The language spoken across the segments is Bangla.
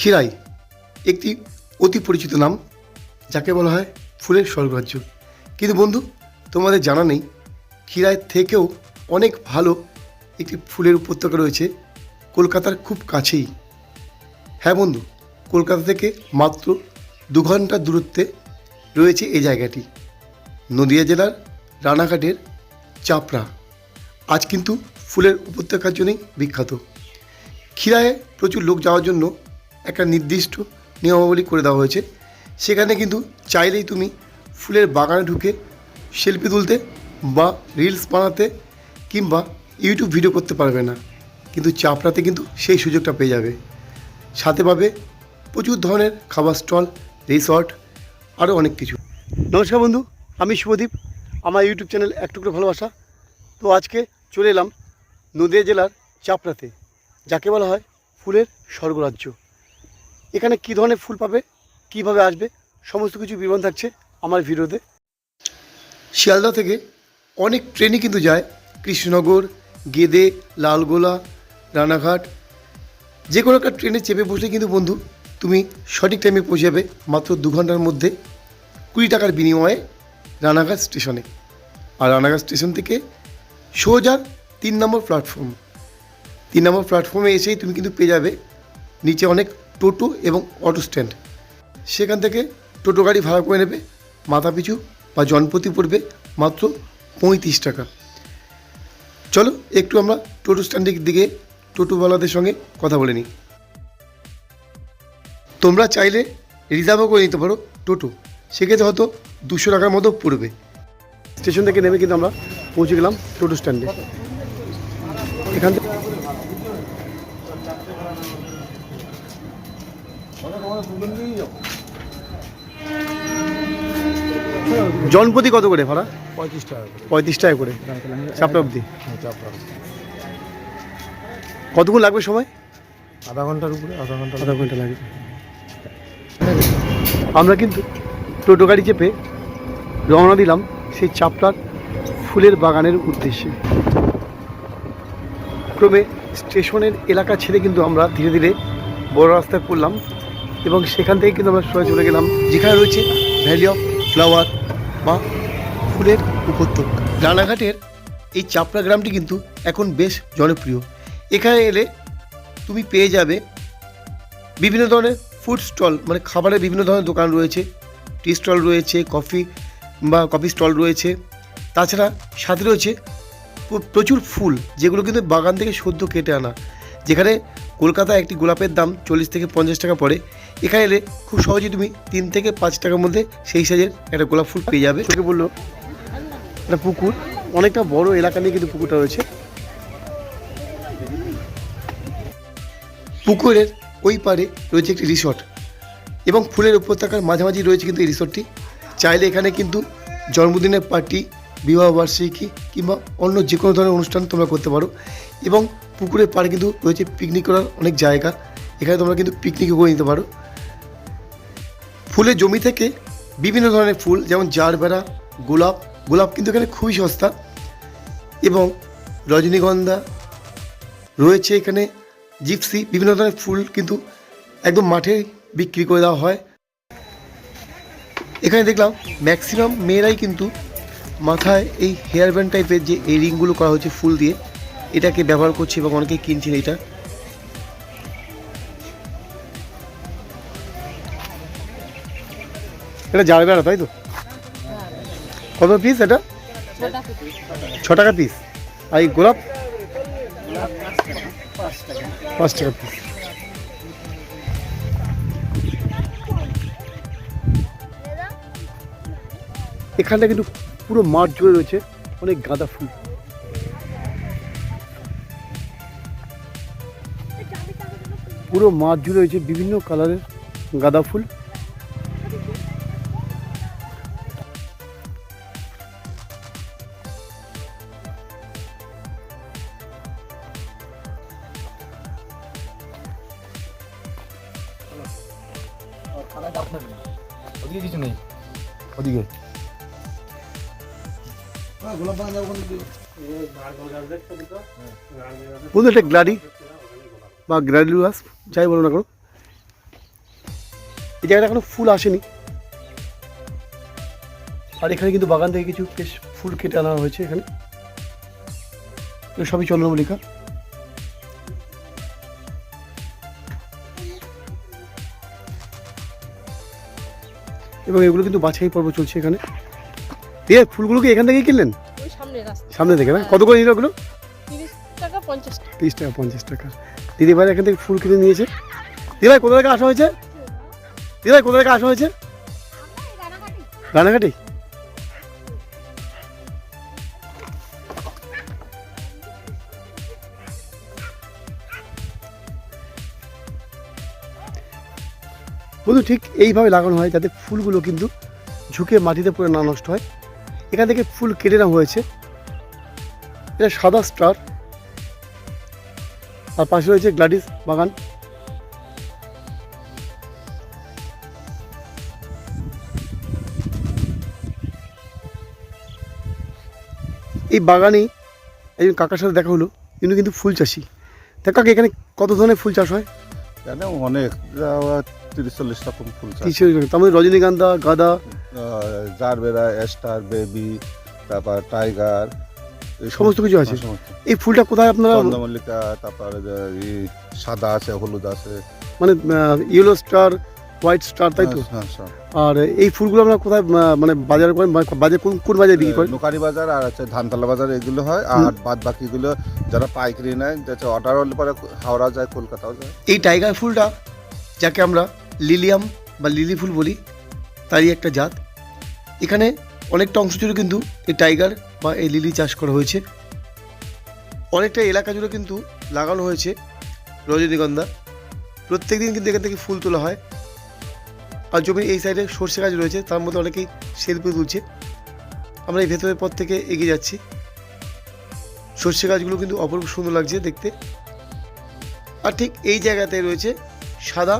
খিরাই, একটি অতি পরিচিত নাম, যাকে বলা হয় ফুলের স্বর্গরাজ্য। কিন্তু বন্ধু, তোমাদের জানা নেই খিরাইয়ের থেকেও অনেক ভালো একটি ফুলের উপত্যকা রয়েছে কলকাতার খুব কাছেই। হ্যাঁ বন্ধু, কলকাতা থেকে মাত্র দু ঘণ্টা দূরত্বে রয়েছে এই জায়গাটি। নদিয়া জেলার রানাঘাটের চাপড়া। আজ কিন্তু ফুলের উপত্যকার জন্যই বিখ্যাত। খিরায়ে প্রচুর লোক যাওয়ার জন্য একটা নির্দিষ্ট নিয়মাবলী করে দেওয়া হয়েছে। সেখানে কিন্তু চাইলেই তুমি ফুলের বাগানে ঢুকে সেলফি তুলতে বা রিলস বানাতে কিংবা ইউটিউব ভিডিও করতে পারবে না। কিন্তু চাপড়াতে কিন্তু সেই সুযোগটা পেয়ে যাবে। সাথে পাবে প্রচুর ধরনের খাবার স্টল, রিসর্ট, আরও অনেক কিছু। নমস্কার বন্ধু, আমি শুভদীপ। আমার ইউটিউব চ্যানেল একটুকরো ভালোবাসা। তো আজকে চলে এলাম নদিয়া জেলার চাপড়াতে, যাকে বলা হয় ফুলের স্বর্গরাজ্য। এখানে কী ধরনের ফুল পাবে, কীভাবে আসবে, সমস্ত কিছু বিবরণ থাকছে আমার ভিডিওতে। শিয়ালদা থেকে অনেক ট্রেনই কিন্তু যায়, কৃষ্ণনগর, গেদে, লালগোলা, রানাঘাট। যে কোনো একটা ট্রেনে চেপে বসলে কিন্তু বন্ধু, তুমি সঠিক টাইমে পৌঁছে যাবে মাত্র দু ঘণ্টার মধ্যে কুড়ি টাকার বিনিময়ে রানাঘাট স্টেশনে। আর রানাঘাট স্টেশন থেকে সোজা তিন নম্বর প্ল্যাটফর্ম তিন নম্বর প্ল্যাটফর্মে এসেই তুমি কিন্তু পেয়ে যাবে, নিচে অনেক টোটো এবং অটো স্ট্যান্ড। সেখান থেকে টোটো গাড়ি ভাড়া করে নেবে মাথা পিছু বা জনপ্রতি পড়বে মাত্র পঁয়ত্রিশ টাকা। চলো, একটু আমরা টোটো স্ট্যান্ডের দিকে টোটোওয়ালাদের সঙ্গে কথা বলে নিই। তোমরা চাইলে রিজার্ভও করে নিতে পারো টোটো, সেক্ষেত্রে হয়তো দুশো টাকার মতো পড়বে। স্টেশন থেকে নেমে কিন্তু আমরা পৌঁছে গেলাম টোটো স্ট্যান্ডে। এখান থেকে জনপ্রতি কত করে ভাড়া? পঁয়ত্রিশ টাকা করে। পঁয়ত্রিশ টাকা করে। চাপটা অবধি? হ্যাঁ, কতক্ষণ লাগবে সময়? আধা ঘণ্টার উপরে আধা ঘণ্টা আধা ঘণ্টা লাগবে। আমরা কিন্তু টোটো গাড়ি চেপে রওনা দিলাম সেই চাপলার ফুলের বাগানের উদ্দেশ্যে। ক্রমে স্টেশনের এলাকা ছেড়ে কিন্তু আমরা ধীরে ধীরে বড় রাস্তায় পড়লাম। এবং সেখান থেকে কিন্তু আমরা সোজা চলে গেলাম। যেখানে রয়েছে ভ্যালি অফ ফ্লাওয়ার বা ফুলের উপত্যকা। রানাঘাটের এই চাপড়া গ্রামটি কিন্তু এখন বেশ জনপ্রিয়। এখানে এলে তুমি পেয়ে যাবে বিভিন্ন ধরনের ফুড স্টল মানে খাবারের বিভিন্ন ধরনের দোকান রয়েছে। টি স্টল রয়েছে কফি বা কফি স্টল রয়েছে। তাছাড়া সাথে রয়েছে প্রচুর ফুল, যেগুলো কিন্তু বাগান থেকে সদ্য কেটে আনা। যেখানে কলকাতায় একটি গোলাপের দাম চল্লিশ থেকে পঞ্চাশ টাকা পড়ে। এখানে এলে খুব সহজেই তুমি তিন থেকে পাঁচ টাকার মধ্যে সেই সাইজের একটা গোলাপ ফুল পেয়ে যাবে। চোখে বলল একটা পুকুর, অনেকটা বড় এলাকা নিয়ে কিন্তু পুকুরটা রয়েছে। পুকুরের ওই পারে রয়েছে একটি রিসর্ট এবং ফুলের উপত্যকার মাঝামাঝি রয়েছে কিন্তু এই রিসর্টটি চাইলে এখানে কিন্তু জন্মদিনের পার্টি বিবাহবার্ষিকী কিংবা অন্য যে কোনো ধরনের অনুষ্ঠান তোমরা করতে পারো এবং পুকুরের পাড়ে কিন্তু রয়েছে পিকনিক করার অনেক জায়গা। এখানে তোমরা কিন্তু পিকনিকও করে নিতে পারো। ফুলের জমি থেকে বিভিন্ন ধরনের ফুল, যেমন জারবেরা, গোলাপ গোলাপ কিন্তু এখানে খুবই সস্তা। এবং রজনীগন্ধা রয়েছে এখানে, জিপসি, বিভিন্ন ধরনের ফুল কিন্তু একদম মাঠে বিক্রি করে দেওয়া হয়। এখানে দেখলাম ম্যাক্সিমাম মেয়েরাই কিন্তু মাথায় এই হেয়ার ব্যান্ড টাইপের যে এই রিংগুলো করা হচ্ছে ফুল দিয়ে, এটাকে ব্যবহার করছে এবং অনেকেই কিনছেন এটা। এটা জাল বেড়া, তাই তো? কত পিস এটা? ছ টাকা পিস আর এই গোলাপ? পাঁচ টাকা পিস এখানটা কিন্তু পুরো মাঠ জুড়ে রয়েছে, অনেক গাঁদা ফুল। পুরো মাঠ জুড়ে রয়েছে বিভিন্ন কালারের গাঁদা ফুল। বন্ধু একটা গ্লাডি বা গ্রাডিলুয়াস যাই বলো না করো এই জায়গাটা এখনও ফুল আসেনি। আর এখানে কিন্তু বাগান থেকে কিছু বেশ ফুল কেটে আনা হয়েছে এখানে। সবই চন্দ্রমল্লিকা। এবং এগুলো কিন্তু বাছাই পর্ব চলছে এখানে। দিয়ে ফুলগুলো কি এখান থেকেই কিনলেন? সামনে থেকে না? কত করে নিল ওগুলো? তিরিশ টাকা পঞ্চাশ টাকা। তিরিশ টাকা পঞ্চাশ টাকা। দিদি ভাই এখান থেকে ফুল কিনে নিয়েছে। দিদি ভাই কোথা থেকে আসা হয়েছে? দিদি ভাই কোথা থেকে আসা হয়েছে? রানাঘাটি। বন্ধু ঠিক এইভাবে লাগানো হয় যাতে ফুলগুলো কিন্তু ঝুঁকে মাটিতে পড়ে না নষ্ট হয়। এখান থেকে ফুল কেটে নেওয়া হয়েছে। এটা সাদা স্টার। আর পাশে রয়েছে গ্লাডিস বাগান। এই বাগানেই একজন কাকার সাথে দেখা হলো। ইনি কিন্তু ফুল চাষি। তা কাকা, এখানে কত ধরনের ফুল চাষ হয়? এখানে অনেক তিরিশ চল্লিশ রকম ফুল কিছু তার মধ্যে রজনীগন্ধা গাঁদা। জারবেরা এস্টার বেবি তারপর টাইগার এই সমস্ত কিছু আছে? এই ফুলটা কোথায় আপনারা চন্দ্রমল্লিকা তারপর সাদা আছে হলুদ আছে। মানে ইয়েলো স্টার হোয়াইট স্টার তাই তো। আর এই ফুলগুলো আমরা কোথায় মানে বাজার করেন বাজার কোন কোন বাজারে বিক্রি করেন? নোকারি বাজার আর আছে ধানতলা বাজার এগুলো হয় আর বাদ বাকিগুলো যারা পাইকারি নেয় যাতে অর্ডার হলে পরে হাওড়া যায় কলকাতাও যায়। এই টাইগার ফুলটা যাকে আমরা লিলিয়াম বা লিলি ফুল বলি তারই একটা জাত। এখানে অনেকটা অংশ জুড়ে কিন্তু এই টাইগার বা এই লিলি চাষ করা হয়েছে। অনেকটা এলাকা জুড়ে কিন্তু লাগানো হয়েছে রজনীগন্ধা। প্রত্যেক দিন কিন্তু এখান থেকে ফুল তোলা হয়। আর জমির এই সাইডে সর্ষে গাছ রয়েছে, তার মধ্যে অনেকেই সেলফি তুলছে। আমরা এই ভেতরের পর থেকে এগিয়ে যাচ্ছি। সর্ষে গাছগুলো কিন্তু অপরূপ সুন্দর লাগছে দেখতে। আর ঠিক এই জায়গাতে রয়েছে সাদা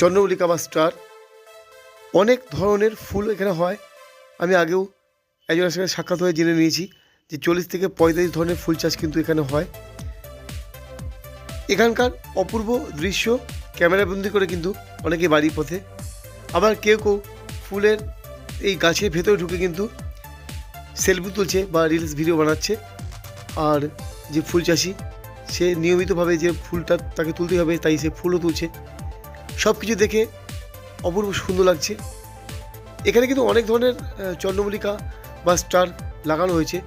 চন্দ্রমল্লিকা বা স্টার। অনেক ধরনের ফুল এখানে হয়। আমি আগেও একজনের সঙ্গে সাক্ষাৎ হয়ে জেনে নিয়েছি যে চল্লিশ থেকে পঁয়তাল্লিশ ধরনের ফুল চাষ কিন্তু এখানে হয়। এখানকার অপূর্ব দৃশ্য ক্যামেরাবন্দি করে কিন্তু অনেকে বাড়ির পথে। আবার কেউ কেউ ফুলের এই গাছের ভেতরে ঢুকে কিন্তু সেলফি তুলছে বা রিলস ভিডিও বানাচ্ছে। আর যে ফুল চাষি, সে নিয়মিতভাবে যে ফুলটা তাকে তুলতে হবে, তাই সে ফুলও তুলছে। সব কিছু দেখে অপূর্ব সুন্দর লাগছে। এখানে কিন্তু অনেক ধরনের চন্দ্রমল্লিকা বা স্টার লাগানো হয়েছে।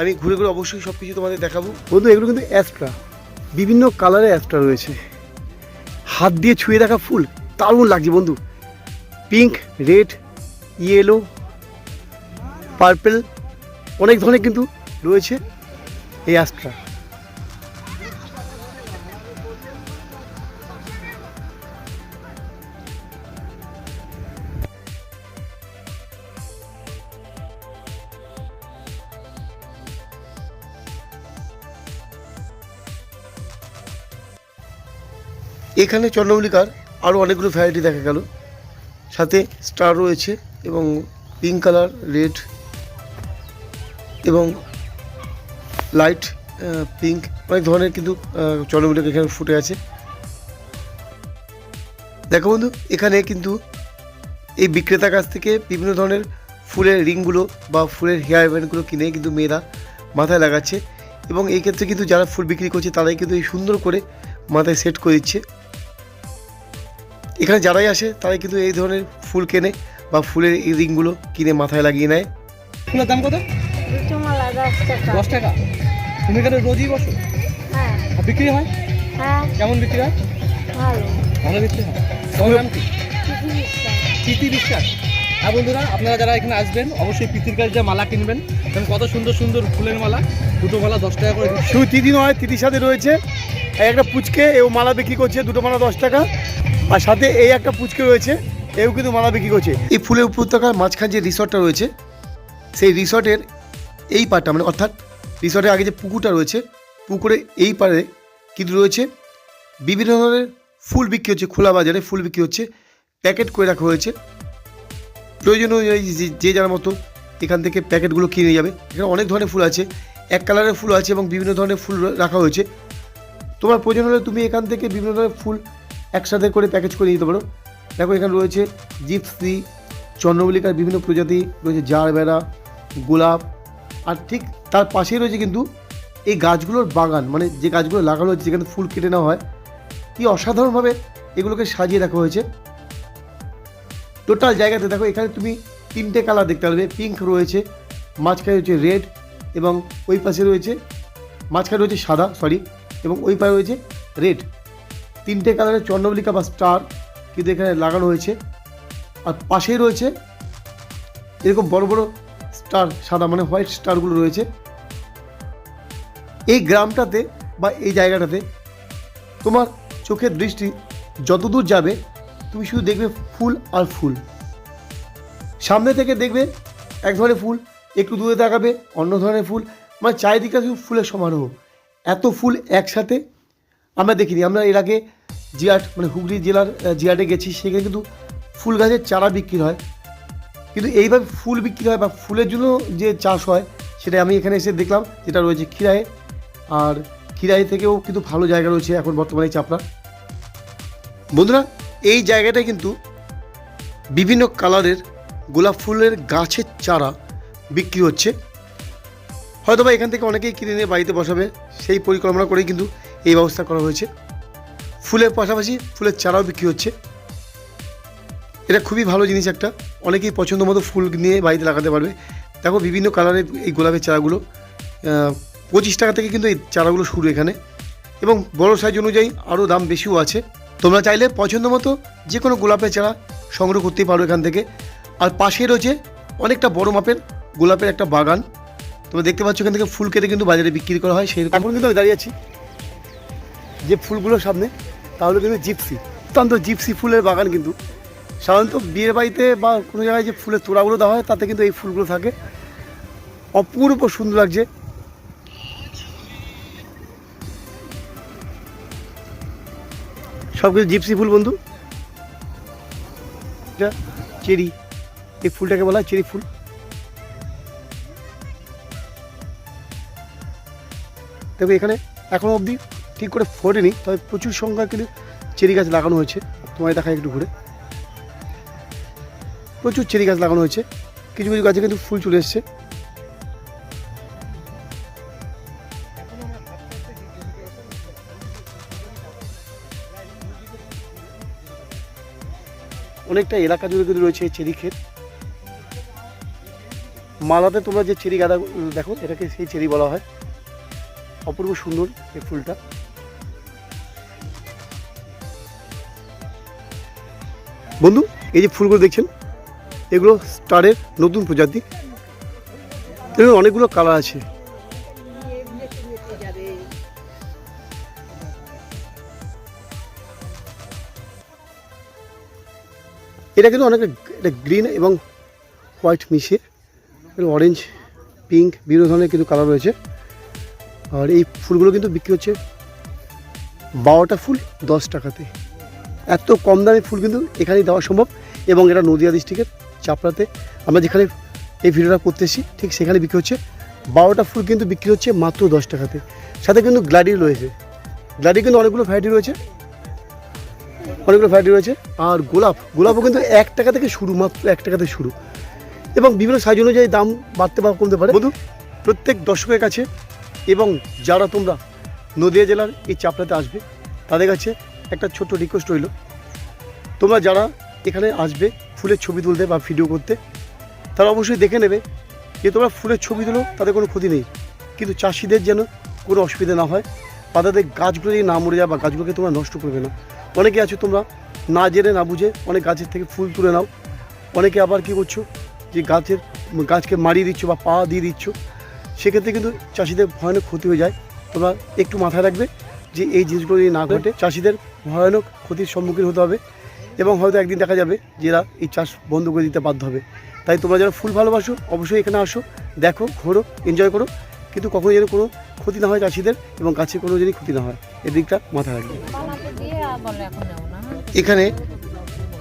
আমি ঘুরে ঘুরে অবশ্যই সব কিছু তোমাদের দেখাবো। বন্ধু, এগুলো কিন্তু অ্যাস্ট্রা বিভিন্ন কালারের অ্যাস্ট্রা রয়েছে। হাত দিয়ে ছুঁয়ে দেখা ফুল, দারুণ লাগছে বন্ধু। পিঙ্ক রেড ইয়েলো পার্পেল অনেক ধরনের কিন্তু রয়েছে এই অ্যাস্ট্রা এখানে চন্দ্রমল্লিকার আরও অনেকগুলো ভ্যারাইটি দেখা গেল। সাথে স্টার রয়েছে এবং পিঙ্ক কালার রেড এবং লাইট পিঙ্ক অনেক ধরনের কিন্তু চন্দ্রমল্লিকা এখানে ফুটে আছে। দেখো বন্ধু, এখানে কিন্তু এই বিক্রেতার কাছ থেকে বিভিন্ন ধরনের ফুলের রিংগুলো বা ফুলের হেয়ার ব্যান্ডগুলো কিনে কিন্তু মেয়েরা মাথায় লাগাচ্ছে এবং এই ক্ষেত্রে কিন্তু যারা ফুল বিক্রি করছে তারাই কিন্তু এই সুন্দর করে মাথায় সেট করে দিচ্ছে। এখানে যারাই আসে তারাই কিন্তু এই ধরনের ফুল কেনে বা ফুলের এই রিংগুলো কিনে মাথায় লাগিয়ে নেয়। ফুলের দাম কত? দশ টাকা। তুমি এখানে রোজই বসো? হ্যাঁ। আর বিক্রি হয়? হ্যাঁ। কেমন বিক্রি হয়? ভালো। বিক্রি হয়। তোমার নাম কি? বিশ্বাস প্রীতি বিশ্বাস। হ্যাঁ বন্ধুরা আপনারা যারা এখানে আসবেন অবশ্যই প্রীতির কাছে যা মালা কিনবেন কারণ কত সুন্দর সুন্দর ফুলের মালা দুটো মালা দশ টাকা করে শুধু তিথি নয় তিথির সাথে রয়েছে। এই একটা পুচকে এও মালা বিক্রি করছে দুটো মালা দশ টাকা। আর সাথে এই একটা পুচকে রয়েছে, এও কিন্তু মালা বিক্রি করছে। এই ফুলের উপত্যকার মাঝখানে যে রিসর্টটা রয়েছে, সেই রিসর্টের এই পারটা মানে অর্থাৎ রিসর্টের আগে যে পুকুরটা রয়েছে, পুকুরে এই পারে কিন্তু রয়েছে বিভিন্ন ধরনের ফুল বিক্রি হচ্ছে, খোলা বাজারে ফুল বিক্রি হচ্ছে, প্যাকেট করে রাখা হয়েছে। প্রয়োজন অনুযায়ী যে- যে যার মতো এখান থেকে প্যাকেটগুলো কিনে যাবে। এখানে অনেক ধরনের ফুল আছে, এক কালারের ফুল আছে এবং বিভিন্ন ধরনের ফুল রাখা হয়েছে। তোমার প্রয়োজন হলে তুমি এখান থেকে বিভিন্ন ধরনের ফুল একসাথে করে প্যাকেজ করে নিতে পারো। দেখো, এখানে রয়েছে জিপসি, চন্দ্রমল্লিকার বিভিন্ন প্রজাতি, রয়েছে জার বেড়া গোলাপ, আর ঠিক তার পাশেই রয়েছে কিন্তু এই গাছগুলোর বাগান মানে যে গাছগুলো লাগানো হয়েছে, যেখানে ফুল কেটে নেওয়া হয়, কি অসাধারণভাবে এগুলোকে সাজিয়ে রাখা হয়েছে। টোটাল জায়গাতে দেখো, এখানে তুমি তিনটে কালার দেখতে পারবে, পিঙ্ক রয়েছে, মাঝখানে রয়েছে রেড এবং ওই পাশে রয়েছে, মাঝখানে রয়েছে সাদা, সরি, এবং ওই পাশে রয়েছে রেড। তিনটে কালারের চন্দ্রমল্লিকা বা স্টার কিন্তু এখানে লাগানো হয়েছে। আর পাশেই রয়েছে এরকম বড় বড় স্টার, সাদা মানে হোয়াইট স্টারগুলো রয়েছে। এই গ্রামটাতে বা এই জায়গাটাতে তোমার চোখের দৃষ্টি যতদূর যাবে, তুমি শুধু দেখবে ফুল আর ফুল। সামনে থেকে দেখবে এক ধরনের ফুল, একটু দূরে তাকাবে অন্য ধরনের ফুল। মানে চারিদিকে শুধু ফুলের সমারোহ। এত ফুল একসাথে আমরা দেখিনি। আমরা এর আগে জিয়াট মানে হুগলি জেলার জিয়াটে গেছি, সেখানে কিন্তু ফুল গাছের চারা বিক্রি হয়। কিন্তু এইভাবে ফুল বিক্রি হয় বা ফুলের জন্য যে চাষ হয় সেটা আমি এখানে এসে দেখলাম, যেটা রয়েছে খিরায়ে। আর খিরাই থেকেও কিন্তু ভালো জায়গা রয়েছে এখন বর্তমানে চাপড়া বন্ধুরা, এই জায়গাটায় কিন্তু বিভিন্ন কালারের গোলাপ ফুলের গাছের চারা বিক্রি হচ্ছে। হয়তো বা এখান থেকে অনেকেই কিনে নিয়ে বাড়িতে বসাবে, সেই পরিকল্পনা করেই কিন্তু এই ব্যবস্থা করা হয়েছে। ফুলের পাশাপাশি ফুলের চারাও বিক্রি হচ্ছে। এটা খুবই ভালো জিনিস একটা। অনেকেই পছন্দ মতো ফুল নিয়ে বাড়িতে লাগাতে পারবে। দেখো বিভিন্ন কালারের এই গোলাপের চারাগুলো। পঁচিশ টাকা থেকে কিন্তু এই চারাগুলো শুরু এখানে। এবং বড় সাইজ অনুযায়ী আরও দাম বেশিও আছে। তোমরা চাইলে পছন্দ মতো যে কোনো গোলাপের চারা সংগ্রহ করতেই পারো এখান থেকে। আর পাশে রয়েছে অনেকটা বড় মাপের গোলাপের একটা বাগান। তোমরা দেখতে পাচ্ছ এখান থেকে ফুল কেটে কিন্তু বাজারে বিক্রি করা হয়। সেই কিন্তু আমি দাঁড়িয়ে আছি যে ফুলগুলোর সামনে। তাহলে কিন্তু জিপসি, অত্যন্ত জিপসি ফুলের বাগান কিন্তু। সাধারণত বিয়ের বাড়িতে বা কোনো জায়গায় যে ফুলের তোড়াগুলো দেওয়া হয়, তাতে কিন্তু এই ফুলগুলো থাকে। অপূর্ব সুন্দর লাগছে। সব কিছু জিপসি ফুল বন্ধু। চেরি, এই ফুলটাকে বলা হয় চেরি ফুল। দেখো এখানে এখনও অবধি ঠিক করে ফোটেনি তবে প্রচুর সংখ্যা কিন্তু চেরি গাছ লাগানো হয়েছে। তোমায় দেখায় একটু ঘুরে। প্রচুর চেরি গাছ লাগানো হয়েছে। কিছু কিছু গাছে কিন্তু ফুল চলে এসছে। অনেকটা এলাকা জুড়ে কিন্তু রয়েছে চেরি ক্ষেত। মালাতে তোমরা যে চেরি গাঁদা দেখো, এটাকে সেই চেরি বলা হয়। অপূর্ব সুন্দর এই ফুলটা। বন্ধু, এই যে ফুলগুলো দেখছেন, এগুলো স্টারের নতুন প্রজাতি। এর অনেকগুলো কালার আছে। এটা কিন্তু অনেক এটা গ্রিন এবং হোয়াইট মিশিয়ে অরেঞ্জ পিঙ্ক বিভিন্ন ধরনের কিন্তু কালার রয়েছে। আর এই ফুলগুলো কিন্তু বিক্রি হচ্ছে বারোটা ফুল দশ টাকাতে। এত কম দামে ফুল কিন্তু এখানেই দেওয়া সম্ভব এবং এটা নদিয়া ডিস্ট্রিক্টের চাপড়াতে। আমরা যেখানে এই ভিডিওটা করতে এসেছি, ঠিক সেখানে বিক্রি হচ্ছে। বারোটা ফুল কিন্তু বিক্রি হচ্ছে মাত্র দশ টাকাতে। সাথে কিন্তু গ্লাডি রয়েছে। গ্লাডি কিন্তু অনেকগুলো ভ্যারাইটি রয়েছে। অনেকগুলো ভ্যারাইটি রয়েছে। আর গোলাপ, গোলাপও কিন্তু এক টাকা থেকে শুরু, মাত্র এক টাকাতে শুরু। এবং বিভিন্ন সাইজ অনুযায়ী দাম বাড়তে বা কমতে পারে। বন্ধু, প্রত্যেক দর্শকের কাছে এবং যারা তোমরা নদিয়া জেলার এই চাপড়াতে আসবে, তাদের কাছে একটা ছোট্ট রিকোয়েস্ট রইল। তোমরা যারা এখানে আসবে ফুলের ছবি তুলতে বা ভিডিও করতে, তারা অবশ্যই দেখে নেবে যে তোমরা ফুলের ছবি তুলো তাদের কোনো ক্ষতি নেই। কিন্তু চাষিদের যেন কোনো অসুবিধা না হয়, বা তাদের গাছগুলো যদি না মরে যায় বা গাছগুলোকে তোমরা নষ্ট করবে না। অনেকে আছো তোমরা না জেনে, না বুঝে অনেক গাছের থেকে ফুল তুলে নাও। অনেকে আবার কী করছ যে গাছের, গাছকে মারিয়ে দিচ্ছ বা পা দিয়ে দিচ্ছ। সেক্ষেত্রে কিন্তু চাষিদের ভয়ানক ক্ষতি হয়ে যায়। তোমরা একটু মাথায় রাখবে যে এই জিনিসগুলো যদি না ঘটে, চাষিদের ভয়ানক ক্ষতির সম্মুখীন হতে হবে এবং হয়তো একদিন দেখা যাবে যে এরা এই চাষ বন্ধ করে দিতে বাধ্য হবে। তাই তোমরা যারা ফুল ভালোবাসো অবশ্যই এখানে আসো দেখো ঘোরো এনজয় করো। কিন্তু কখনো যেন কোনো ক্ষতি না হয় চাষিদের এবং গাছে কোনো যেন ক্ষতি না হয়। এদিকটা মাথায় রাখবে। এখন হ্যাঁ? এখানে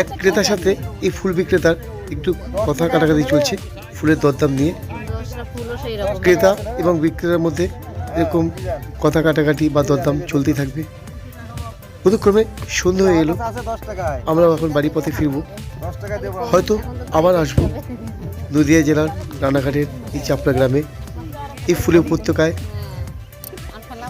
এক ক্রেতার সাথে এই ফুল বিক্রেতার একটু কথা কাটাকাটি চলছে। ফুলের দরদাম নিয়ে। ক্রেতা এবং বিক্রেতার মধ্যে এরকম কথা কাটাকাটি বা দরদাম চলতেই থাকবে। যতক্রমে সন্ধ্যা হয়ে এলো। আছে আমরা এখন বাড়ির পথে ফিরবো। হয়তো আবার আসব। নদিয়া জেলার রানাঘাটের এই চাপড়া গ্রামে। এই ফুলের উপত্যকায়। আর টাকা।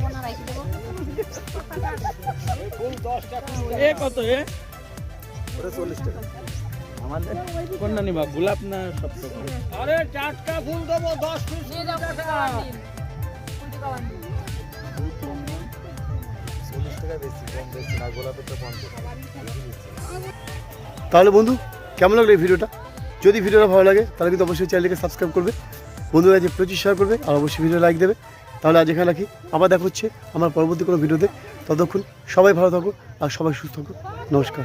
কোনটা নিবা গোলাপ না টাটকা ফুল দেবো দশ পিস চল্লিশ তাহলে বন্ধু, কেমন লাগল এই ভিডিওটা? যদি ভিডিওটা ভালো লাগে, তাহলে কিন্তু অবশ্যই চ্যানেলকে সাবস্ক্রাইব করবে। বন্ধুরা যে প্রচুর শেয়ার করবে, আর অবশ্যই ভিডিও লাইক দেবে। তাহলে আজ এখানে রাখি। আবার দেখা হচ্ছে আমার পরবর্তী কোনো ভিডিওতে। ততক্ষণ সবাই ভালো থাকো, আর সবাই সুস্থ থাকো। নমস্কার।